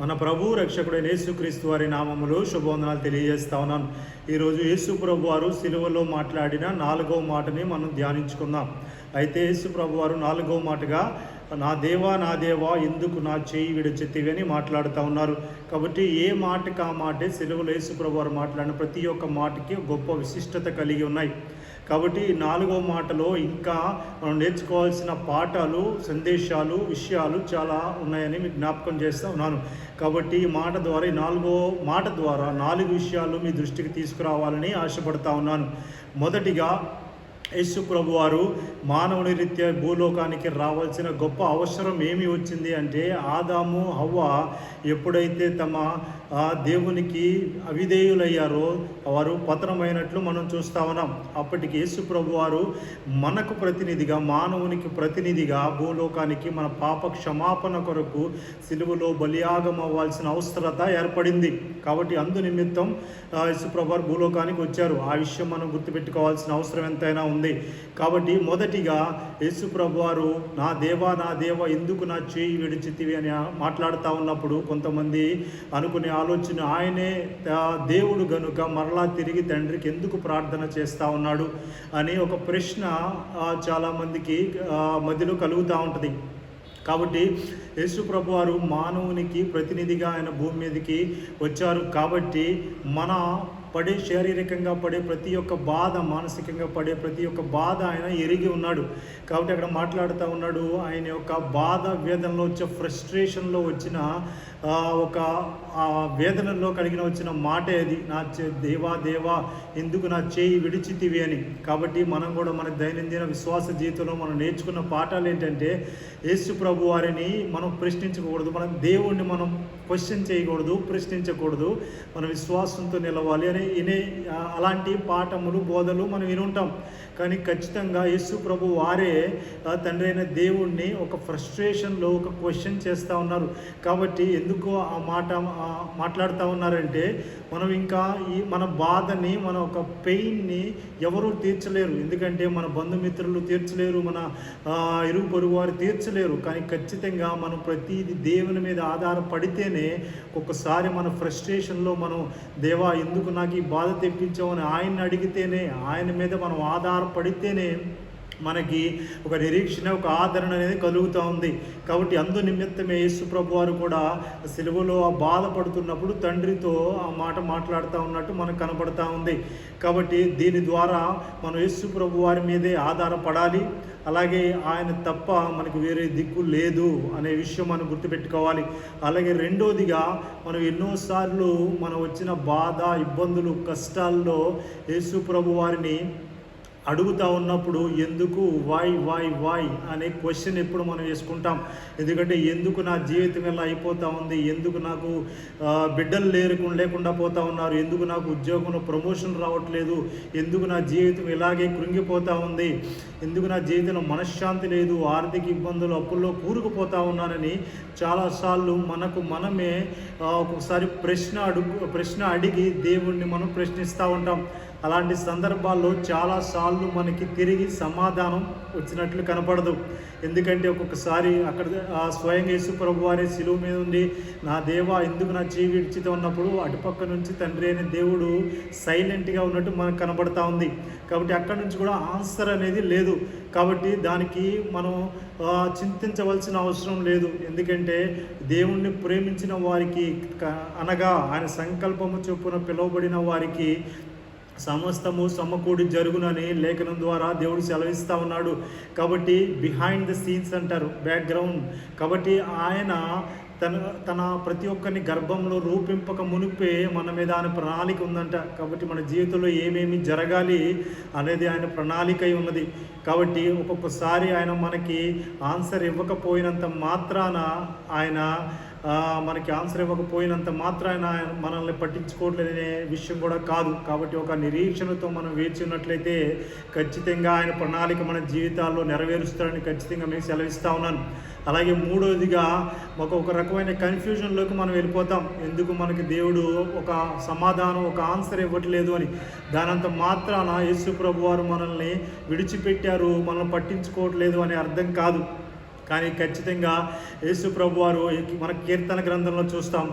మన ప్రభు రక్షకుడైన యేసుక్రీస్తు వారి నామములో శుభవందనాలు తెలియజేస్తా ఉన్నాను ఈరోజు యేసు ప్రభు వారు సిలువలో మాట్లాడిన నాలుగవ మాటని మనం ధ్యానించుకుందాం. అయితే యేసు ప్రభు వారు నాలుగవ మాటగా నా దేవా నా దేవా ఎందుకు నా చేయి విడచెత్తివి అని మాట్లాడుతూ ఉన్నారు. కాబట్టి ఏ మాటకు ఆ మాటే సిలువలో యేసుప్రభు వారు మాట్లాడిన ప్రతి ఒక్క మాటకి గొప్ప విశిష్టత కలిగి ఉన్నాయి. కాబట్టి నాలుగో మాటలో ఇంకా మనం నేర్చుకోవాల్సిన పాఠాలు సందేశాలు విషయాలు చాలా ఉన్నాయని మీకు జ్ఞాపకం చేస్తూ ఉన్నాను. కాబట్టి ఈ మాట ద్వారా ఈ నాలుగో మాట ద్వారా నాలుగు విషయాలు మీ దృష్టికి తీసుకురావాలని ఆశపడతా ఉన్నాను. మొదటిగా యేసు ప్రభు వారు మానవుని రీత్యా భూలోకానికి రావాల్సిన గొప్ప అవసరం ఏమి వచ్చింది అంటే ఆదాము హవ్వ ఎప్పుడైతే తమ దేవునికి అవిధేయులయ్యారో వారు పతనమైనట్లు మనం చూస్తా ఉన్నాం. అప్పటికి యేసు ప్రభు వారు మనకు ప్రతినిధిగా మానవునికి ప్రతినిధిగా భూలోకానికి మన పాప క్షమాపణ కొరకు సిలువలో బలియాగం అవ్వాల్సిన అవసరత ఏర్పడింది. కాబట్టి అందు నిమిత్తం యేసు ప్రభు వారు భూలోకానికి వచ్చారు. ఆ విషయం మనం గుర్తుపెట్టుకోవాల్సిన అవసరం ఎంతైనా ఉంది. కాబట్టి మొదటిగా యేసు వారు నా దేవా నా దేవా ఎందుకు నా చేయి విడిచితివి అని మాట్లాడుతూ ఉన్నప్పుడు కొంతమంది అనుకునే ఆలోచన ఆయనే దేవుడు గనుక మరలా తిరిగి తండ్రికి ఎందుకు ప్రార్థన చేస్తూ ఉన్నాడు? అని ఒక ప్రశ్న చాలామందికి మధ్యలో కలుగుతూ ఉంటుంది. కాబట్టి యేసు ప్రభు వారు మానవునికి ప్రతినిధిగా ఆయన భూమి మీదకి వచ్చారు కాబట్టి మన పడే శారీరకంగా పడే ప్రతి ఒక్క బాధ మానసికంగా పడే ప్రతి ఒక్క బాధ ఆయన ఎరిగి ఉన్నాడు. కాబట్టి అక్కడ మాట్లాడుతూ ఉన్నాడు ఆయన యొక్క బాధ వేదనలో వచ్చే ఫ్రస్ట్రేషన్లో వచ్చిన ఒక వేదనలో కలిగిన వచ్చిన మాటే అది. నా చే- దేవా దేవా ఎందుకు నా చేయి విడిచితివి అని. కాబట్టి మనం కూడా మన దైనందిన విశ్వాస జీవితంలో మనం నేర్చుకున్న పాఠాలు ఏంటంటే యేసు ప్రభు వారిని మనం మనం ప్రశ్నించకూడదు మనం దేవుణ్ణి మనం క్వశ్చన్ చేయకూడదు ప్రశ్నించకూడదు. మన విశ్వాసంతో నిలవాలి అని ఇనే అలాంటి పాఠములు బోధలు మనం వినుంటాం. కానీ ఖచ్చితంగా యేసు ప్రభు వారే తండ్రి అయిన దేవుణ్ణి ఒక ఫ్రస్ట్రేషన్లో ఒక క్వశ్చన్ చేస్తూ ఉన్నారు. కాబట్టి ఎందుకు ఆ మాట మాట్లాడుతూ ఉన్నారంటే మనం ఇంకా ఈ మన బాధని మన ఒక పెయిన్ని ఎవరు తీర్చలేరు. ఎందుకంటే మన బంధుమిత్రులు తీర్చలేరు మన ఇరుగు పొరుగు వారు తీర్చలేరు. కానీ ఖచ్చితంగా మన ప్రతిదీ దేవుని మీద ఆధారపడితేనే ఒక్కొక్కసారి మన ఫ్రస్ట్రేషన్లో మనం దేవా ఎందుకు నాకు ఈ బాధ తెప్పించామని ఆయన్ని అడిగితేనే ఆయన మీద మనం ఆధారపడితేనే మనకి ఒక నిరీక్షణ ఒక ఆదరణ అనేది కలుగుతూ ఉంది. కాబట్టి అందు నిమిత్తమే యేసుప్రభు వారు కూడా సెలవులో బాధపడుతున్నప్పుడు తండ్రితో ఆ మాట మాట్లాడుతూ ఉన్నట్టు మనకు కనపడతా ఉంది. కాబట్టి దీని ద్వారా మనం యేసుప్రభు వారి మీదే ఆధారపడాలి. అలాగే ఆయన తప్ప మనకు వేరే దిక్కు లేదు అనే విషయం మనం గుర్తుపెట్టుకోవాలి. అలాగే రెండోదిగా మనం ఎన్నోసార్లు మనం వచ్చిన బాధ ఇబ్బందులు కష్టాల్లో యేసు ప్రభు వారిని అడుగుతా ఉన్నప్పుడు ఎందుకు వాయ్ వాయ్ వాయ్ అనే క్వశ్చన్ ఎప్పుడు మనం వేసుకుంటాం? ఎందుకంటే ఎందుకు నా జీవితం ఇలా అయిపోతా ఉంది? ఎందుకు నాకు బిడ్డలు లేరు లేకుండా పోతా ఉన్నారు? ఎందుకు నాకు ఉద్యోగంలో ప్రమోషన్ రావట్లేదు? ఎందుకు నా జీవితం ఇలాగే కృంగిపోతా ఉంది? ఎందుకు నా జీవితంలో మనశ్శాంతి లేదు? ఆర్థిక ఇబ్బందులు అప్పుల్లో కూరుకుపోతా ఉన్నానని చాలాసార్లు మనకు మనమే ఒక్కొక్కసారి ప్రశ్న అడుగు ప్రశ్న అడిగి దేవుణ్ణి మనం ప్రశ్నిస్తూ ఉంటాం. అలాంటి సందర్భాల్లో చాలాసార్లు మనకి తిరిగి సమాధానం వచ్చినట్లు కనపడదు. ఎందుకంటే ఒక్కొక్కసారి అక్కడ ఆ స్వయంగా యేసు ప్రభు వారి శిలువ మీద ఉండి నా దేవా ఎందుకు నా జీవి ఇచ్చిత ఉన్నప్పుడు అటుపక్క నుంచి తండ్రి అయిన దేవుడు సైలెంట్గా ఉన్నట్టు మనకు కనబడతా ఉంది. కాబట్టి అక్కడ నుంచి కూడా ఆన్సర్ అనేది లేదు. కాబట్టి దానికి మనం చింతించవలసిన అవసరం లేదు. ఎందుకంటే దేవుణ్ణి ప్రేమించిన వారికి అనగా ఆయన సంకల్పము చొప్పున పిలువబడిన వారికి సమస్తము సమకూడి జరుగునని లేఖనం ద్వారా దేవుడు సెలవిస్తూ ఉన్నాడు. కాబట్టి బిహైండ్ ద సీన్స్ అంటారు బ్యాక్గ్రౌండ్ కాబట్టి ఆయన తన తన ప్రతి ఒక్కరిని గర్భంలో రూపింపక మునిపే మన మీద ఆయన ప్రణాళిక ఉందంట. కాబట్టి మన జీవితంలో ఏమేమి జరగాలి అనేది ఆయన ప్రణాళిక అయి ఉన్నది. కాబట్టి ఒక్కొక్కసారి ఆయన మనకి ఆన్సర్ ఇవ్వకపోయినంత మాత్రాన ఆయన మనకి ఆన్సర్ ఇవ్వకపోయినంత మాత్రాన ఆయన మనల్ని పట్టించుకోవట్లేదనే విషయం కూడా కాదు. కాబట్టి ఒక నిరీక్షణతో మనం వేచి ఉన్నట్లయితే ఖచ్చితంగా ఆయన ప్రణాళిక మన జీవితాల్లో నెరవేరుస్తారని ఖచ్చితంగా మేము సెలవిస్తూ ఉన్నాను. అలాగే మూడోదిగా మాకు ఒక రకమైన కన్ఫ్యూజన్లోకి మనం వెళ్ళిపోతాం. ఎందుకు మనకి దేవుడు ఒక సమాధానం ఒక ఆన్సర్ ఇవ్వట్లేదు అని. దానంత మాత్రాన యేసు ప్రభు వారు మనల్ని విడిచిపెట్టారు మనల్ని పట్టించుకోవట్లేదు అనే అర్థం కాదు. కానీ ఖచ్చితంగా యేసు ప్రభు వారు మన కీర్తన గ్రంథంలో చూస్తాం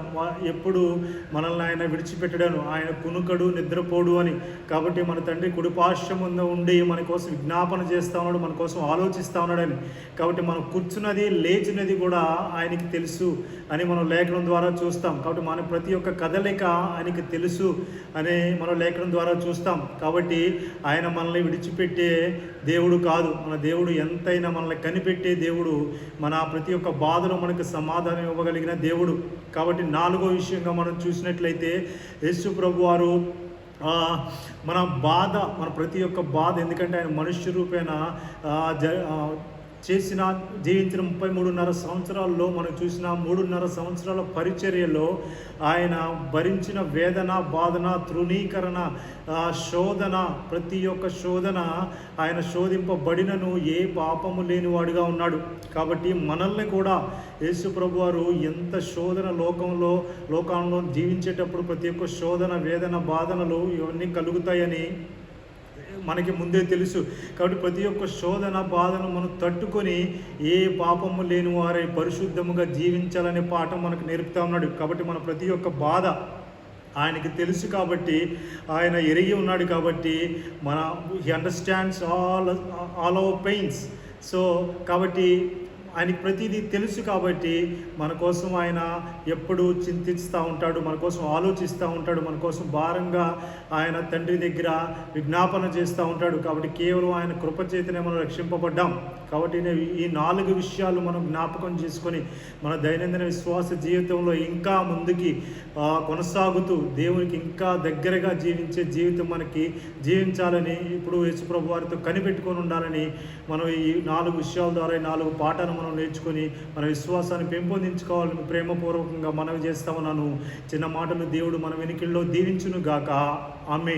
ఎప్పుడు మనల్ని ఆయన విడిచిపెట్టడాను ఆయన కునుకడు నిద్రపోడు అని. కాబట్టి మన తండ్రి కుడిపార్శ్వం ఉండి మన కోసం విజ్ఞాపన చేస్తా ఉన్నాడు మన కోసం ఆలోచిస్తూ ఉన్నాడని. కాబట్టి మనం కూర్చున్నది లేచినది కూడా ఆయనకి తెలుసు అని మనం లేఖనం ద్వారా చూస్తాం. కాబట్టి మన ప్రతి ఒక్క కదలిక ఆయనకి తెలుసు అనే మనం లేఖనం ద్వారా చూస్తాం. కాబట్టి ఆయన మనల్ని విడిచిపెట్టే దేవుడు కాదు. మన దేవుడు ఎంతైనా మనల్ని కనిపెట్టే దేవుడు మన ప్రతి ఒక్క బాధలో మనకు సమాధానం ఇవ్వగలిగిన దేవుడు. కాబట్టి నాలుగో విషయంగా మనం చూసినట్లయితే యేసు ప్రభు వారు మన బాధ మన ప్రతి ఒక్క బాధ ఎందుకంటే ఆయన మనుష్య రూపేణ జ చేసిన జీవించిన ముప్పై మూడున్నర సంవత్సరాల్లో మనం చూసిన మూడున్నర సంవత్సరాల పరిచర్యలో ఆయన భరించిన వేదన బాధన తృణీకరణ శోధన ప్రతి ఒక్క శోధన ఆయన శోధింపబడినను ఏ పాపము లేనివాడుగా ఉన్నాడు. కాబట్టి మనల్ని కూడా యేసు ప్రభు వారు ఎంత శోధన లోకంలో లోకంలో జీవించేటప్పుడు ప్రతి ఒక్క శోధన వేదన బాధనలు ఇవన్నీ కలుగుతాయని మనకి ముందే తెలుసు. కాబట్టి ప్రతి ఒక్క శోధన బాధను మనం తట్టుకొని ఏ పాపము లేని వారై పరిశుద్ధముగా జీవించాలనే పాఠం మనకు నేర్పుతా ఉన్నాడు. కాబట్టి మన ప్రతి ఒక్క బాధ ఆయనకి తెలుసు కాబట్టి ఆయన ఎరిగి ఉన్నాడు కాబట్టి మన he understands all all our pains so కాబట్టి ఆయనకి ప్రతిదీ తెలుసు కాబట్టి మన కోసం ఆయన ఎప్పుడు చింతిస్తూ ఉంటాడు మన కోసం ఆలోచిస్తూ ఉంటాడు మన కోసం భారంగా ఆయన తండ్రి దగ్గర విజ్ఞాపన చేస్తూ ఉంటాడు. కాబట్టి కేవలం ఆయన కృపచేతనే మనం రక్షింపబడ్డాం. కాబట్టి ఈ నాలుగు విషయాలు మనం జ్ఞాపకం చేసుకొని మన దైనందిన విశ్వాస జీవితంలో ఇంకా ముందుకి కొనసాగుతూ దేవునికి ఇంకా దగ్గరగా జీవించే జీవితం మనకి జీవించాలని ఇప్పుడు యేసుప్రభు వారితో కనిపెట్టుకొని ఉండాలని మనం ఈ నాలుగు విషయాల ద్వారా ఈ నాలుగు పాఠాలు మనం నేర్చుకొని మన విశ్వాసాన్ని పెంపొందించుకోవాలని ప్రేమపూర్వకంగా మనవి చేస్తా ఉన్నాను చిన్న మాటలు దేవుడు మన వెనుకల్లో దీవించును గాక ఆమె